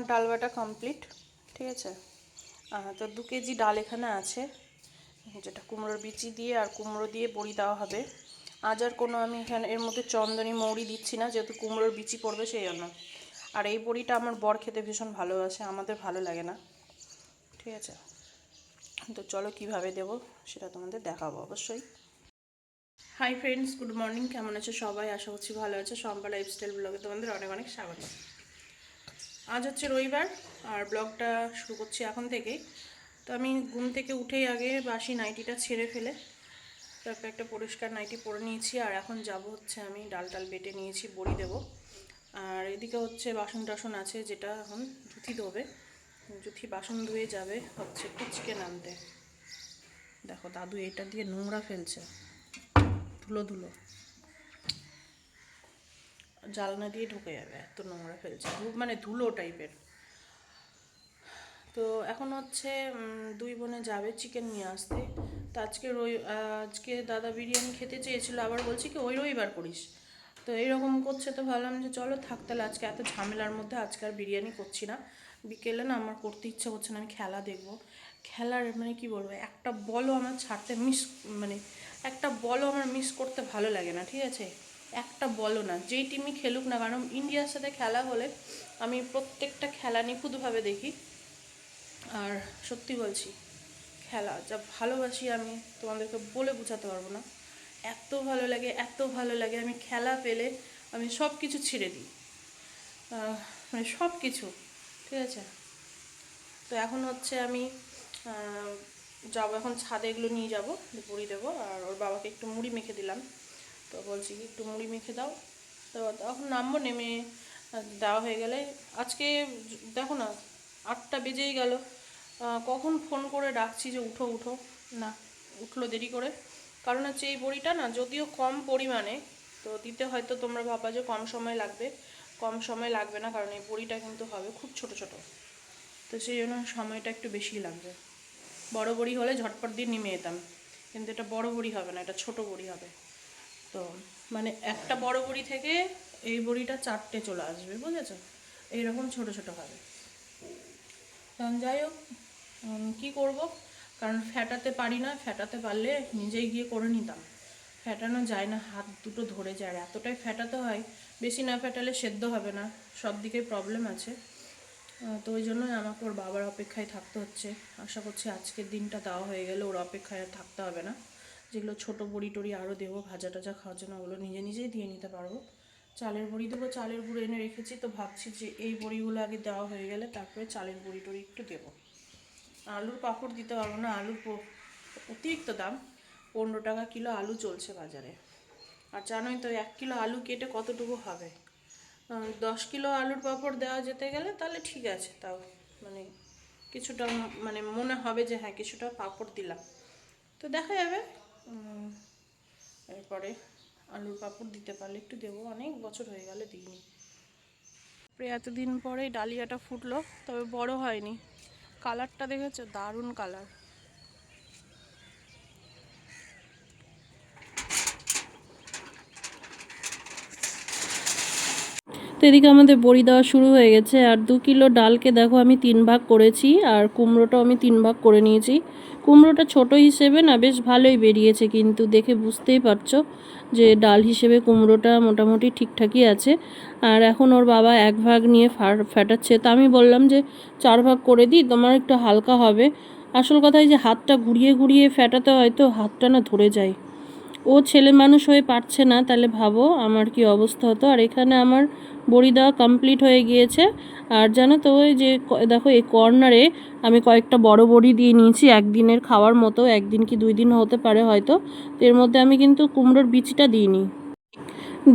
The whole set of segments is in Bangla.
আমার ডাল বাটা কমপ্লিট ঠিক আছে? তো দু কেজি ডাল এখানে আছে। যেটা কুমড়োর বিচি দিয়ে আর কুমড়ো দিয়ে বড়ি দেওয়া হবে। আজ আর কোনো আমি এখানে, এর মধ্যে চন্দনী মৌরি দিচ্ছি না, যেহেতু কুমড়োর বিচি পড়বে সেই জন্য। আর এই বড়িটা আমার বর খেতে ভীষণ ভালোবাসে, আমাদের ভালো লাগে না। ঠিক আছে? তো চলো কীভাবে দেবো সেটা তোমাদের দেখাবো অবশ্যই। হাই ফ্রেন্ডস গুড মর্নিং কেমন আছো সবাই? আশা করছি ভালো আছো। সম্পা লাইফস্টাইল ব্লগে তোমাদের অনেক অনেক স্বাগত। আজ হচ্ছে রবিবার আর ব্লগটা শুরু করছি এখন থেকেই। তো আমি ঘুম থেকে উঠেই আগে বাসি নাইটিটা ছেড়ে ফেলে, তারপর একটা পরিষ্কার নাইটি পরে নিয়েছি আর এখন যাব হচ্ছে আমি ডাল টাল বেটে নিয়েছি, বড়ি দেবো। আর এদিকে হচ্ছে বাসন টাসন আছে যেটা এখন জুথি ধোবে, জুথি বাসন ধুয়ে যাবে হচ্ছে একটু চিকেন আনতে দেখো দাদু এটা দিয়ে নোংরা ফেলছে, ধুলো ধুলো। জালনা দিয়ে ঢুকে যাবে, এত নোংরা ফেলছে মানে ধুলো টাইপের তো এখন হচ্ছে দুই বোনে যাবে চিকেন নিয়ে আসতে। তো আজকে রবি আজকে দাদা বিরিয়ানি খেতে চেয়েছিল, আবার বলছি কি, ওই রবিবার করিস। তো এইরকম করছে তো ভাবলাম যে, চলো থাক তাহলে, আজকে এত ঝামেলার মধ্যে আজকে আর বিরিয়ানি করছি না। বিকেলে না আমার করতে ইচ্ছে করছে না, আমি খেলা দেখব। খেলার মানে কি বলব, একটা বলও আমার ছাড়তে মিস মানে একটা বলও আমার মিস করতে ভালো লাগে না, ঠিক আছে? একটা বলও না। যেই টিমই খেলুক না কারণ ইন্ডিয়ার সাথে খেলা হলে আমি প্রত্যেকটা খেলা নিখুঁতভাবে দেখি। আর সত্যি বলছি, খেলা, যা ভালোবাসি আমি, তোমাদেরকে বলে বোঝাতে পারব না। এত ভালো লাগে, এত ভালো লাগে, আমি খেলা পেলে আমি সব কিছু ছেড়ে দিই। মানে সব কিছু ঠিক আছে? তো এখন হচ্ছে আমি যাব, এখন ছাদে এগুলো নিয়ে যাব পুরি দেবো, আর ওর বাবাকে একটু মুড়ি মেখে দিলাম। তো বলছি কি, একটু মুড়ি মেখে দাও। তো তখন নামবো, নেমে দেওয়া হয়ে গেলে আজকে দেখো না, আটটা বেজেই গেল। কখন ফোন করে ডাকছি যে উঠো উঠো। না, উঠল দেরি করে। কারণ হচ্ছে এই বড়িটা না, যদিও কম পরিমাণে, তো দিতে হয়তো তোমরা ভাবা যে কম সময় লাগবে। কম সময় লাগবে না, কারণ এই বড়িটা কিন্তু হবে খুব ছোট ছোট। তো সেই জন্য সময়টা একটু বেশি লাগবে। বড় বড়ি হলে ঝটপট দিয়ে নেমে যেতাম কিন্তু এটা বড় বড়ি হবে না, এটা ছোট বড়ি হবে। তো মানে একটা বড় বড়ি থেকে এই বড়িটা চারটে চলে আসবে, বুঝেছ? এইরকম ছোট ছোট হবে। কারণ যাই হোক কী করব? কারণ ফ্যাটাতে পারি না ফ্যাটাতে পারলে নিজেই গিয়ে করে নিতাম। ফ্যাটানো যায় না, হাত দুটো ধরে যায়। এতটাই ফ্যাটাতে হয়, বেশি না ফ্যাটালে সেদ্ধ হবে না, সব দিকে প্রবলেম আছে। তো ওই জন্যই আমাকে ওর বাবার অপেক্ষায় থাকতে হচ্ছে। আশা করছি আজকের দিনটা দেওয়া হয়ে গেলে ওর অপেক্ষায় আর থাকতে হবে না। যেগুলো ছোট বড়ি টড়ি আরও দেবো, ভাজা টাজা খাওয়ার জন্য ওগুলো নিজে নিজেই দিয়ে নিতে পারব। চালের বড়ি দেবো, চালের গুঁড়ো এনে রেখেছি তো ভাবছি যে এই বড়িগুলো আগে দেওয়া হয়ে গেলে তারপরে চালের বড়ি টড়ি একটু দেবো। আলুর পাঁপড় দিতে পারব না, আলুর অতিরিক্ত দাম, পনেরো টাকা কিলো আলু চলছে বাজারে। আর জানোই তো, এক কিলো আলু কেটে কতটুকু হবে? দশ কিলো আলুর পাঁপড় দেওয়া যেতে গেলে তাহলে ঠিক আছে, তাও মানে কিছুটা মানে মনে হবে যে হ্যাঁ কিছুটা পাঁপড় দিলাম। তো দেখা যাবে। এরপরে আলুর পাপড় দিতে পারলে একটু দেবো। অনেক বছর হয়ে গেলে দিইনি। এতদিন পরে ডালিয়াটা ফুটলো, তবে বড় হয়নি। কালারটা দেখেছ? দারুণ কালার তো এদিকে আমাদের বড়ি দেওয়া শুরু হয়ে গেছে। আর দু কিলো ডালকে দেখো আমি তিন ভাগ করেছি, আর কুমড়োটাও আমি তিন ভাগ করে নিয়েছি। কুমড়োটা ছোট হিসেবে না, বেশ ভালোই বেরিয়েছে, কিন্তু দেখে বুঝতেই পারছ যে ডাল হিসেবে কুমড়োটা মোটামুটি ঠিকঠাকই আছে। আর এখন ওর বাবা এক ভাগ নিয়ে ফ্যাটাচ্ছে তো আমি বললাম যে চার ভাগ করে দিই, তোমার একটু হালকা হবে। আসল কথা যে হাতটা ঘুরিয়ে ঘুরিয়ে ফ্যাটাতে হয়তো হাতটা না ধরে যায়। ও ছেলে মানুষ হয়ে পারছে না, তাহলে ভাবো আমার কি অবস্থা হতো। আর এখানে আমার বড়ি দেওয়া কমপ্লিট হয়ে গিয়েছে। আর জানো তো ওই যে দেখো এই কর্নারে আমি কয়েকটা বড় বড়ি দিয়ে নিয়েছি, একদিনের খাওয়ার মতো, একদিন কি দুই দিন হতে পারে হয়তো। তো এর মধ্যে আমি কিন্তু কুমড়োর বিচিটা দিইনি।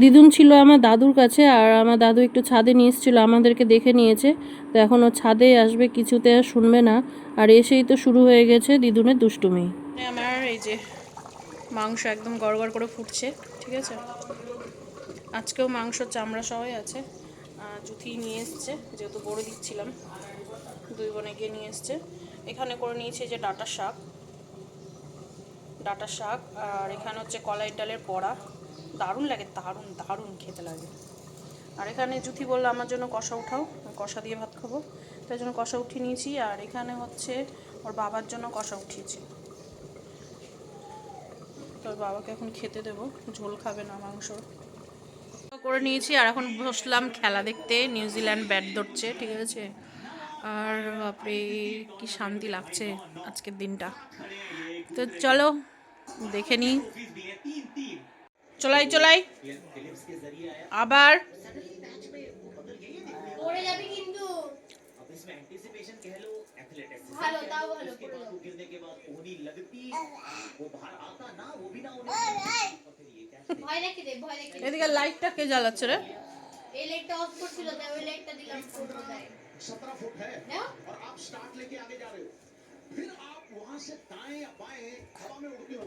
দিদুন ছিল আমার দাদুর কাছে, আর আমার দাদু একটু ছাদে নিয়ে এসেছিল, আমাদেরকে দেখে নিয়েছে। তো এখন ও ছাদে আসবে, কিছুতে আর শুনবে না। আর এসেই তো শুরু হয়ে গেছে দিদুনের দুষ্টুমি। আমার এই যে মাংস একদম গড়গড় করে ফুটছে, ঠিক আছে? আজকেও মাংস চামড়া সবাই আছে। জুথি নিয়ে এসছে, যেহেতু বড় দিচ্ছিলাম। দুই বোনে গিয়ে নিয়ে এসছে। এখানে করে নিয়েছে যে ডাটা শাক। ডাটা শাক, আর এখানে হচ্ছে কলাই ডালের বড়া। দারুণ লাগে, দারুণ দারুণ খেতে লাগে। আর এখানে জুথি বলল, আমার জন্য কষা উঠাও, কষা দিয়ে ভাত খাব। তাই জন্য কষা উঠিয়ে নিয়েছি, আর এখানে হচ্ছে ওর বাবার জন্য কষা উঠিয়েছি। তোর বাবাকে এখন খেতে দেবো। ঝোল খাবে না মাংস। করে নিয়েছি, আর এখন বসলাম খেলা দেখতে। নিউজিল্যান্ড ব্যাট ধরছে, ঠিক আছে? আর বাপরে, কি শান্তি লাগছে আজকের দিনটা। তো চলো, দেখে নিই চলাই চলাই। আবার পড়ে যাবে কিন্তু इसके बाद वो गिरने के बाद कोहनी लगती वो बाहर आता ना वो भी ना उन्हें এদিকে লাইটটা কে জ্বালাচ্ছে রে এই লাইটটা অফ করছিল তাই ওই লাইটটা দিলাম ফটো দেয় 17 ফুট है और आप स्टार्ट लेके आगे जा रहे हो फिर आप वहां से दाएं या बाएं हवा में उड़ते हो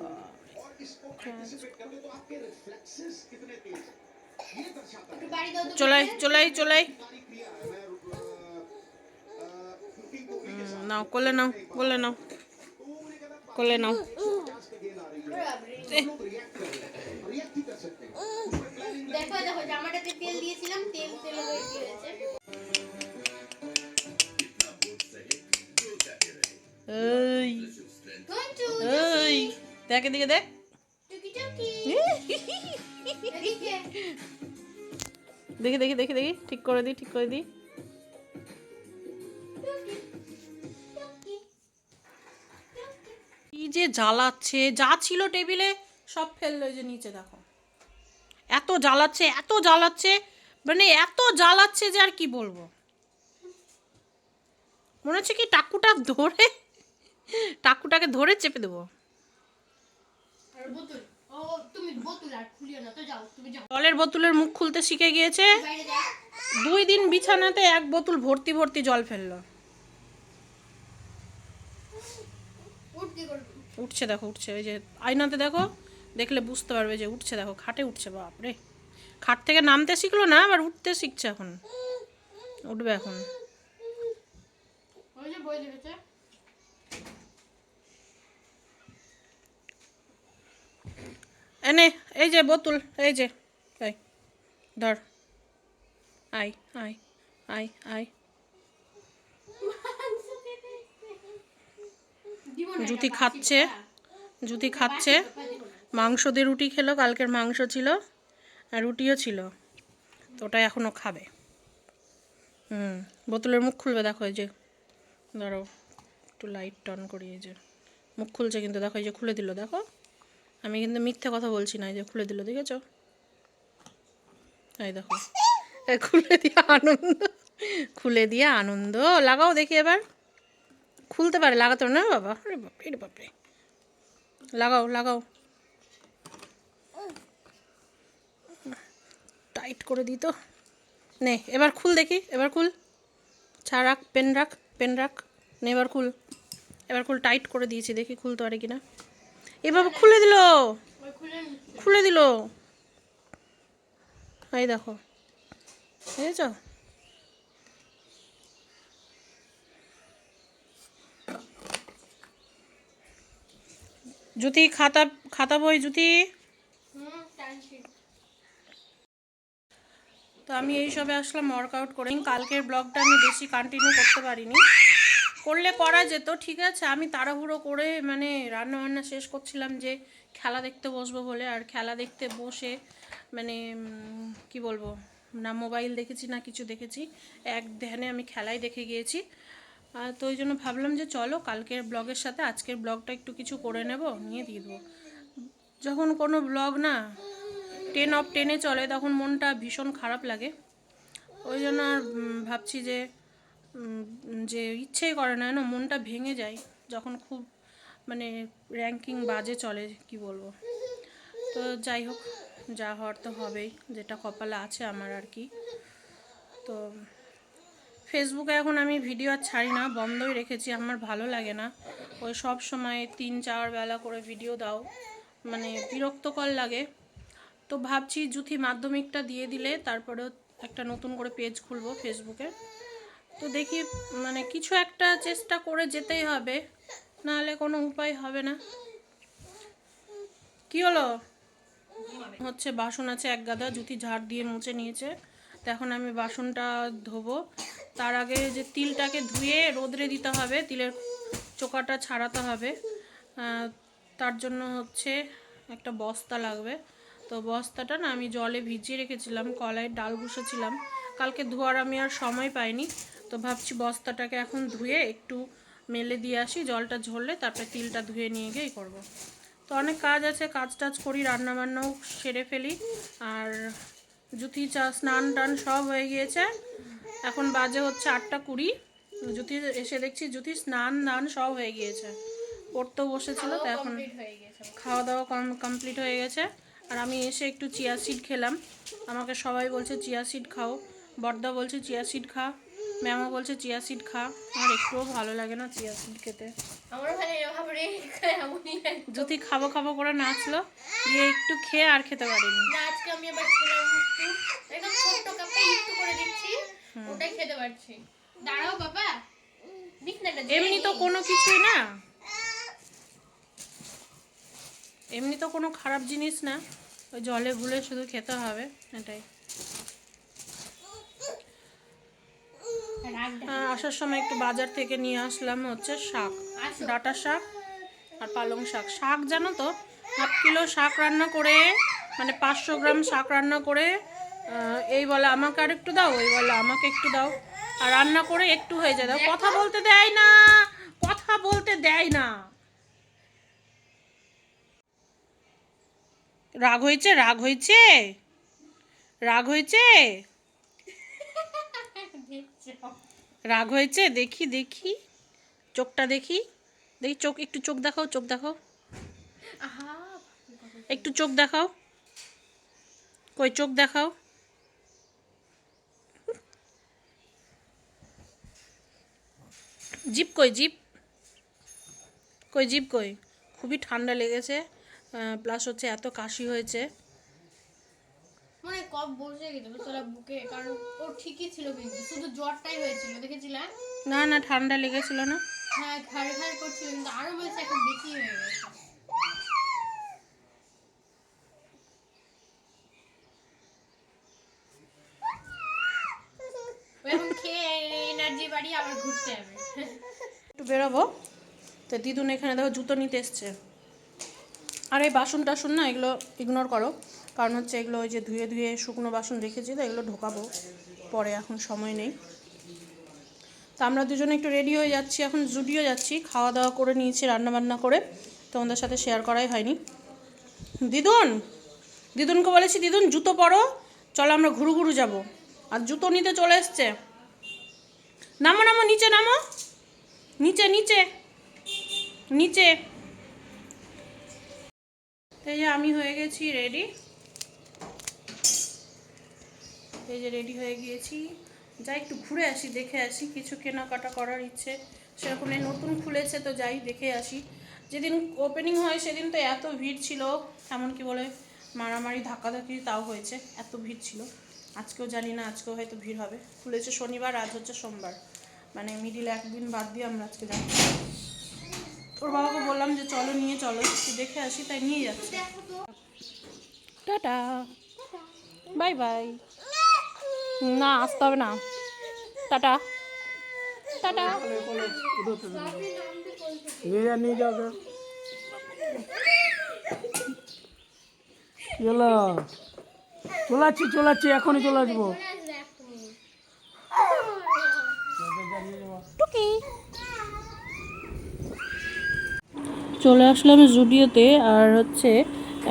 और इसको एंटीसिपेट करोगे तो आपके रिफ्लेक्सेस कितने तेज ये दर्शाता है चलाई चलाई चलाई নাও কোলে নাও কোলে নাও কোলে নাও দেখ দেখ দেখি দেখি দেখি দেখি ঠিক করে দি ঠিক করে দিই কি যে জ্বালাচ্ছে যা ছিল টেবিলে সব ফেলল যে নিচে দেখো। এত জ্বালাচ্ছে এত জ্বালাচ্ছে মানে এত জ্বালাচ্ছে যে আর কি বলব? মনে হচ্ছে কি টাকুটা ধরে টাকুটাকে ধরে চেপে দেবো। জলের বোতলের মুখ খুলতে শিখে গিয়েছে। দুই দিন বিছানাতে এক বোতল ভর্তি ভর্তি জল ফেলল। উঠছে দেখো উঠছে। ওই যে আয়নাতে দেখো দেখলে বুঝতে পারবে যে উঠছে দেখো খাটে উঠছে বাপরে। খাট থেকে নামতে শিখলো না আবার উঠতে শিখছে এখন। উঠবে এখন। এনে এই যে বোতল এই যে ধর। আই আই আই আই দিব না জুতি খাচ্ছে জুতি খাচ্ছে। মাংস দিয়ে রুটি খেলো, কালকের মাংস ছিল আর রুটিও ছিল। তো ওটা এখনও খাবে। হুম, বোতলের মুখ খুলবে দেখো এই যে। ধরো, একটু লাইট টন করি এই যে। মুখ খুলছে কিন্তু দেখো এই যে খুলে দিল, দেখো। আমি কিন্তু মিথ্যে কথা বলছি না, এই যে খুলে দিল, দেখেছ? এই দেখো। খুলে দিয়ে আনন্দ, খুলে দিয়ে আনন্দ। লাগাও দেখি এবার। খুলতে পারে, লাগাতো না বাবা, আরে বাপরে বাপরে। লাগাও লাগাও। টাইট করে দিই তো। নে, এবার খুল দেখি, এবার খুল। ছা রাখ, পেন রাখ পেন রাখ। নে, এবার খুল। এবার খুল, টাইট করে দিয়েছি, দেখি খুলতে পারে কিনা। খুলে দিল খুলে নিচ্ছে খুলে দিল। এই দেখো বুঝেছ জুতি খাতা খাতা বই জুতি? তো আমি এই সবে আসলাম ওয়ার্কআউট করে। কালকের ব্লগটা আমি বেশি কন্টিনিউ করতে পারিনি। করলে করা যেত ঠিক আছে। আমি তাড়াহুড়ো করে মানে রান্না বান্না শেষ করছিলাম যে খেলা দেখতে বসবো বলে। আর খেলা দেখতে বসে মানে কি বলব? না মোবাইল দেখেছি না কিছু দেখেছি। এক ধ্যানে আমি খেলাই দেখে গিয়েছি। তো ওই জন্য ভাবলাম যে চলো কালকের ব্লগের সাথে আজকের ব্লগটা একটু কিছু করে নেব, নিয়ে দিয়ে দেবো। যখন কোনো ব্লগ না টেন অফ টেনে চলে তখন মনটা ভীষণ খারাপ লাগে। ওই জন্য আর ভাবছি যে যে ইচ্ছেই করে না না মনটা ভেঙে যায় যখন খুব মানে র্যাঙ্কিং বাজে চলে, কি বলব। তো যাই হোক, যা হওয়ার তো হবেই, যেটা কপালে আছে আমার আর কি। তো ফেসবুকে এখন আমি ভিডিও আর ছাড়ি না, বন্ধই রেখেছি, আমার ভালো লাগে না। ওই সব সময় তিন চার বেলা করে ভিডিও দাও মানে বিরক্তকর লাগে। তো ভাবছি জুথি মাধ্যমিকটা দিয়ে দিলে তারপরেও একটা নতুন করে পেজ খুলবো ফেসবুকে তো দেখি মানে কিছু একটা চেষ্টা করে যেতেই হবে, নাহলে কোনো উপায় হবে না। কি হলো? হচ্ছে বাসন আছে এক গাদা জুতি ঝাড় দিয়ে মুছে নিয়েছে। এখন আমি বাসনটা ধোবো। তার আগে যে তিলটাকে ধুয়ে রোদরে দিতে হবে, তিলের চোকাটা ছাড়াতে হবে। তার জন্য হচ্ছে একটা বস্তা লাগবে। তো বস্তাটা না আমি জলে ভিজিয়ে রেখেছিলাম কলায় ডাল বসেছিলাম। কালকে ধোয়ার আমি আর সময় পাইনি, তো ভাবছি বস্তাটাকে এখন ধুয়ে একটু মেলে দিয়ে আসি, জলটা ঝরলে তারপরে তিলটা ধুয়ে নিয়ে গিয়েই করব। তো অনেক কাজ আছে, কাজ টাজ করি রান্না বান্নাও সেরে ফেলি। আর জুতি চা স্নান টান সব হয়ে গিয়েছে। এখন বাজে হচ্ছে আটটা কুড়ি। জুতি এসে দেখছি জুতি স্নান দান সব হয়ে গিয়েছে। পড়তেও বসেছিল তো এখন খাওয়া দাওয়া কম কমপ্লিট হয়ে গেছে। আর আমি এসে একটু চিয়া সিড খেলাম। আমাকে সবাই বলছে চিয়া সিড খাও। বর্দা বলছে চিয়া সিড খা। ম্যামও বলছে চিয়া সিড খা। আমার একটুও ভালো লাগে না চিয়া সিড খেতে। যদি খাব খাব করে নাচলো দিয়ে একটু খেয়ে আর খেতে পারিনি। আজকে আমি আবার একদম ছোট্ট কাপে একটু করে দিচ্ছি ওটাই খেতে পারছি। দাঁড়াও বাবা এমনি তো কোনো কিছুই না। এমনি তো কোনো খারাপ জিনিস না। ওই জলে গুলে শুধু খেতে হবে এটাই রাগ আহ, আসার সময় একটু বাজার থেকে নিয়ে আসলাম হচ্ছে শাক। ডাটা শাক আর পালং শাক। শাক জানো তো? হাফ কিলো শাক রান্না করে মানে পাঁচশো গ্রাম শাক রান্না করে এই বলে আমাকে আর একটু দাও, এই বলে আমাকে একটু দাও। আর রান্না করে একটু হয়ে যায়। দাও, কথা বলতে দেয় না, কথা বলতে দেয় না। রাগ হয়েছে? রাগ হয়েছে? রাগ হয়েছে? রাগ হয়েছে? দেখি দেখি। চোখটা দেখি। দেখি, চোখ, একটু চোখ দেখাও চোখ দেখাও। একটু চোখ দেখাও। কই, চোখ দেখাও। জিপ কই জিপ? কই জিপ কই? খুবই ঠান্ডা লেগেছে। প্লাস হচ্ছে এত কাশি হয়েছে। মানে কপ বসে গেছে তোরা বুকে কারণ ও ঠিকই ছিল কিন্তু শুধু জ্বরটাই হয়েছিল দেখেছিলাম না না ঠান্ডা লেগেছিল না। হ্যাঁ ঘাড় ঘাড় করছিল কিন্তু আরও বলছে এখন বেশি হয়ে গেছে। এখন খেয়ে এনার্জি বাড়িয়ে আবার ঘুরতে যাবে একটু বেরোবো। তো দিদুন এখানে দেখো জুতো নিতে এসছে। আর এই বাসন টাসন না এগুলো ইগনোর করো। কারণ হচ্ছে এগুলো ওই যে ধুয়ে ধুয়ে শুকনো বাসন রেখেছি তো এগুলো ঢোকাবো। পরে এখন সময় নেই। তো আমরা দুজনে একটু রেডি হয়ে যাচ্ছি, এখন জুডিও যাচ্ছি, খাওয়া দাওয়া করে নিয়েছি, রান্না বান্না করে। তোমাদের সাথে শেয়ার করাই হয়নি। দিদুন! দিদুনকে বলেছি, দিদুন, জুতো পরো, চলো আমরা ঘুরু ঘুরু যাব। আর জুতো নিতে চলে এসছে। নামো নামো, নিচে নামো। নিচে নিচে নিচে। এই যে আমি হয়ে গেছি রেডি এই যে রেডি হয়ে গিয়েছি। যাই একটু ঘুরে আসি, দেখে আসি, কিছু কেনাকাটা করার ইচ্ছে। সেরকম নতুন খুলেছে তো যাই, দেখে আসি। যেদিন ওপেনিং হয়, সেদিন তো এত ভিড় ছিল। এমনকি বলে, মারামারি, ধাক্কাধাক্কি তাও হয়েছে। এত ভিড় ছিল। আজকেও জানি না, আজকেও হয়তো ভিড় হবে। খুলেছে শনিবার, আজ হচ্ছে সোমবার। মানে মিডিল একদিন বাদ দিয়ে আমরা আজকে যাচ্ছি। ওর বাবাকে বললাম যে, চলো, নিয়ে চলো। একটু দেখে আসি, তাই নিয়ে যাচ্ছি। টাটা। Bye bye. না আসতে হবে না। টাটা। টাটা। নিয়ে নিয়ে যাবে চলো। চলাচ্ছি চলাচ্ছি এখনই চলে আসব। চলে আসলাম জুডিওতে আর হচ্ছে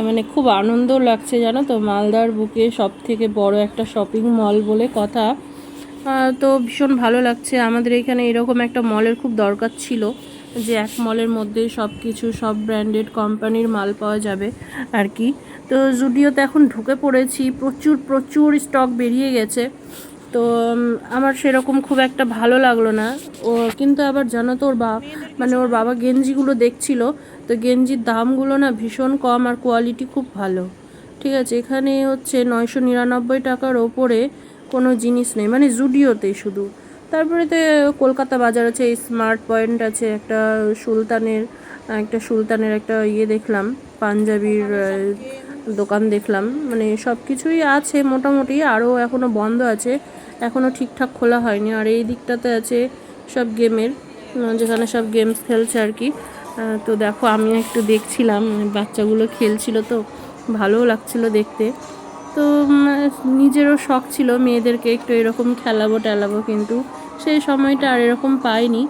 মানে খুব আনন্দ লাগছে জানো তো? মালদার বুকে সব থেকে বড় একটা শপিং মল বলে কথা। তো ভীষণ ভালো লাগছে। আমাদের এখানে এরকম একটা মলের খুব দরকার ছিল যে এক মলের মধ্যে সব কিছু সব ব্র্যান্ডেড কোম্পানির মাল পাওয়া যাবে আর কি। তো জুডিওতে এখন ঢুকে পড়েছি, প্রচুর প্রচুর স্টক বেরিয়ে গেছে। তো আমার সেরকম খুব একটা ভালো লাগল না। ও, কিন্তু আবার জানো তো ওর বা মানে ওর বাবা গেঞ্জিগুলো দেখছিল। তো গেঞ্জির দামগুলো না ভীষণ কম আর কোয়ালিটি খুব ভালো। ঠিক আছে, এখানে হচ্ছে নয়শো নিরানব্বই টাকার ওপরে কোনো জিনিস নেই মানে জুডিওতেই শুধু। তারপরে তো কলকাতা বাজার আছে স্মার্ট পয়েন্ট আছে, একটা সুলতানের একটা সুলতানের একটা ইয়ে দেখলাম, পাঞ্জাবির দোকান দেখলাম মানে সব কিছুই আছে, মোটামুটি আরও এখনও বন্ধ আছে এখনও ঠিকঠাক খোলা হয়নি। আর এই দিকটাতে আছে সব গেমের, যেখানে সব গেমস খেলছে আর কি। তো দেখো, আমিও একটু দেখছিলাম, বাচ্চাগুলো খেলছিল তো, ভালোও লাগছিল দেখতে। তো নিজেরও শখ ছিল, মেয়েদেরকে একটু এরকম খেলাবো টেলাবো, কিন্তু সেই সময়টা আর এরকম পাইনি।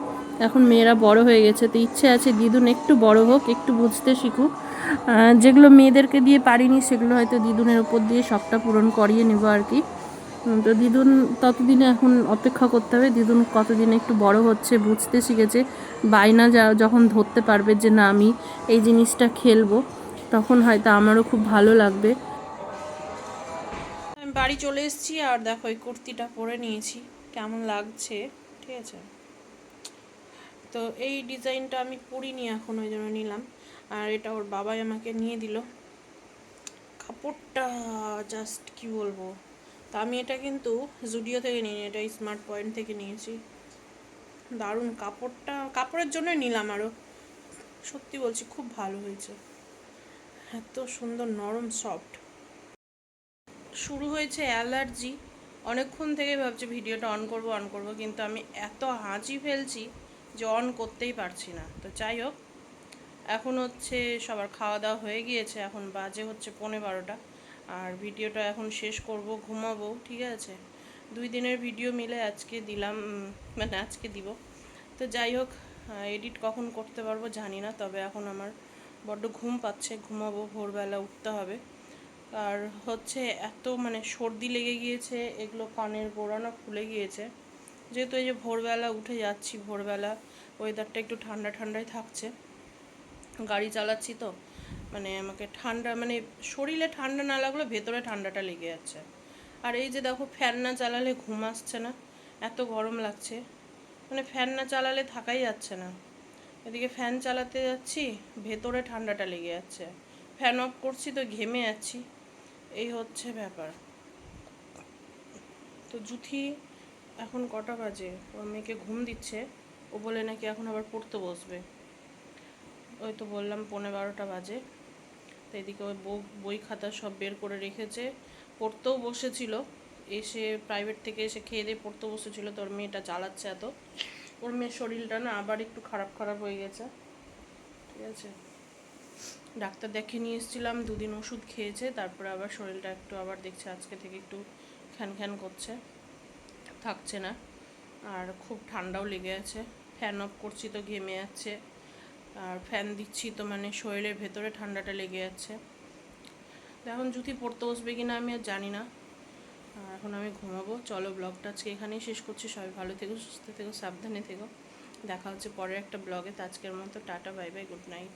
এখন মেয়েরা বড় হয়ে গেছে, তো ইচ্ছে আছে দিদুন একটু বড় হোক, একটু বুঝতে শিখুক। যেগুলো মেয়েদেরকে দিয়ে পারিনি, সেগুলো হয়তো দিদুনের উপর দিয়ে শখটা পূরণ করিয়ে নেব আর কি। তো দিদুন ততদিনে এখন অপেক্ষা করতে হবে। দিদুন কতদিনে একটু বড় হচ্ছে, বুঝতে শিখেছে। বায়না যা যখন ধরতে পারবে যে না, আমি এই জিনিসটা খেলব, তখন হয়তো আমারও খুব ভালো লাগবে। আমি বাড়ি চলে এসেছি আর দেখো এই কুর্তিটা পরে নিয়েছি, কেমন লাগছে, ঠিক আছে? তো এই ডিজাইনটা আমি পরিনি এখন, ওই জন্য নিলাম। আর এটা ওর বাবাই আমাকে নিয়ে দিল। কাপড়টা জাস্ট কি বলব? তা আমি এটা কিন্তু জুডিও থেকে নিইনি এটা স্মার্ট পয়েন্ট থেকে নিয়েছি। দারুণ কাপড়টা, কাপড়ের জন্য নিলাম আরও সত্যি বলছি, খুব ভালো হয়েছে। এত সুন্দর, নরম সফট শুরু হয়েছে অ্যালার্জি। অনেকক্ষণ থেকে ভাবছি ভিডিওটা অন করব অন করব, কিন্তু আমি এত হাঁচি ফেলছি যে অন করতেই পারছি না। তো যাই হোক, এখন হচ্ছে সবার খাওয়া দাওয়া হয়ে গিয়েছে, এখন বাজে হচ্ছে পৌনে বারোটা। আর ভিডিওটা এখন শেষ করব, ঘুমাবো, ঠিক আছে? দুই দিনের ভিডিও মিলে আজকে দিলাম মানে আজকে দিব। তো যাই হোক এডিট কখন করতে পারব জানি না, তবে এখন আমার বড্ড ঘুম পাচ্ছে, ঘুমাবো, ভোরবেলা উঠতে হবে। আর হচ্ছে এত মানে সর্দি লেগে গিয়েছে, এগুলো কানের গোড়ানো খুলে গিয়েছে। যেহেতু এই যে ভোরবেলা উঠে যাচ্ছি, ভোরবেলা ওয়েদারটা একটু ঠান্ডা ঠান্ডাই থাকছে। গাড়ি চালাচ্ছি তো মানে আমাকে ঠান্ডা মানে শরীরে ঠান্ডা না লাগলেও ভেতরে ঠান্ডাটা লেগে যাচ্ছে আর এই যে দেখো, ফ্যান না চালালে ঘুম আসছে না, এত গরম লাগছে। মানে ফ্যান না চালালে থাকাই যাচ্ছে না। এদিকে ফ্যান চালাতে যাচ্ছি, ভেতরে ঠান্ডাটা লেগে যাচ্ছে ফ্যান অফ করছি তো ঘেমে যাচ্ছি এই হচ্ছে ব্যাপার। তো জুথি এখন কটা বাজে? ওর মেয়েকে ঘুম দিচ্ছে। ও বলে নাকি এখন আবার পড়তে বসবে। ওই তো বললাম পনেরো বারোটা বাজে। তো এদিকে ওই বই খাতা সব বের করে রেখেছে। পড়তেও বসেছিল। এসে প্রাইভেট থেকে এসে খেয়ে দিয়ে পড়তে বসেছিল। তোর মেয়েটা জ্বালাচ্ছে এত। ওর মেয়ের শরীরটা না আবার একটু খারাপ খারাপ হয়ে গেছে। ঠিক আছে? ডাক্তার দেখে নিয়ে এসেছিলাম। দুদিন ওষুধ খেয়েছে। তারপরে আবার শরীরটা একটু আবার দেখছে। আজকে থেকে একটু খ্যান খ্যান করছে। থাকছে না। আর খুব ঠান্ডাও লেগে আছে। ফ্যান অফ করছি তো ঘেমে যাচ্ছে আর ফ্যান দিচ্ছি তো মানে শরীরের ভেতরে, ঠান্ডাটা লেগে যাচ্ছে এখন জুতি পড়তে বসবে কি না আমি আর জানি না। আর এখন আমি ঘুমাবো। চলো ব্লগটা আজকে এখানেই শেষ করছি। সবাই ভালো থেকো, সুস্থ থেকো, সাবধানে থেকো। দেখা হচ্ছে পরের একটা ব্লগে। তো আজকের মতো tata, bye bye, good night.